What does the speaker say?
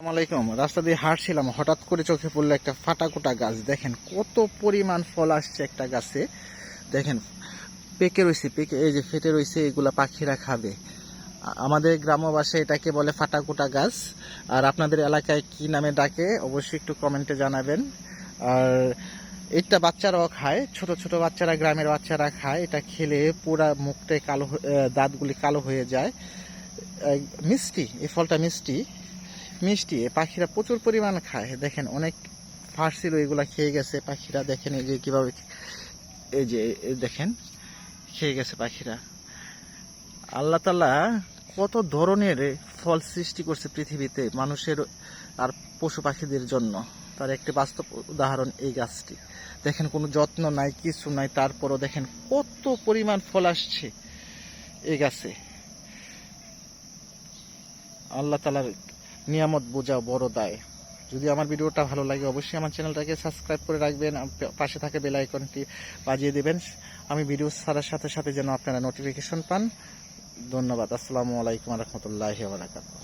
আসসালামাইকুম রাস্তা দিয়ে হাঁটছিলাম, হঠাৎ করে চোখে পড়ল একটা ফাটাকুটা গাছ। দেখেন কত পরিমাণ ফল আসছে একটা গাছে। দেখেন, পেকে রয়েছে পেকে, এই যে ফেটে রয়েছে এগুলা পাখিরা খাবে। আমাদের ভাষায় এটাকে বলে ফাটাকুটা গাছ। আর আপনাদের এলাকায় কি নামে ডাকে, অবশ্যই একটু কমেন্টে জানাবেন। আর এটা বাচ্চারাও খায়, ছোট ছোট বাচ্চারা, গ্রামের বাচ্চারা খায়। এটা খেলে পুরা মুখটাই কালো দাঁতগুলি কালো হয়ে যায়। মিষ্টি, এই ফলটা মিষ্টি। মিষ্টি পাখিরা প্রচুর পরিমাণ খায়। দেখেন, অনেক ফাঁস ছিল এগুলা খেয়ে গেছে, পাখিরা দেখেন এই যে কীভাবে এই যে দেখেন, খেয়ে গেছে পাখিরা। আল্লাহ তালা কত ধরনের ফল সৃষ্টি করছে পৃথিবীতে মানুষের আর পশু পাখিদের জন্য। তার একটি বাস্তব উদাহরণ এই গাছটি। দেখেন, কোনো যত্ন নাই, কিছু নাই, তারপরও দেখেন কত পরিমাণ ফল আসছে এই গাছে। আল্লাহ তালার নিয়ামত বোঝা বড় দায়। যদি আমার ভিডিওটা ভালো লাগে, অবশ্যই আমার চ্যানেলটাকে সাবস্ক্রাইব করে রাখবেন। পাশে থাকে বেল আইকনটি বাজিয়ে দেবেন। আমি ভিডিও ছাড়ার সাথে সাথে যেন আপনারা নোটিফিকেশন পান। ধন্যবাদ। আসসালামু আলাইকুম রহমতুল্লাহ বারাকাতুহ।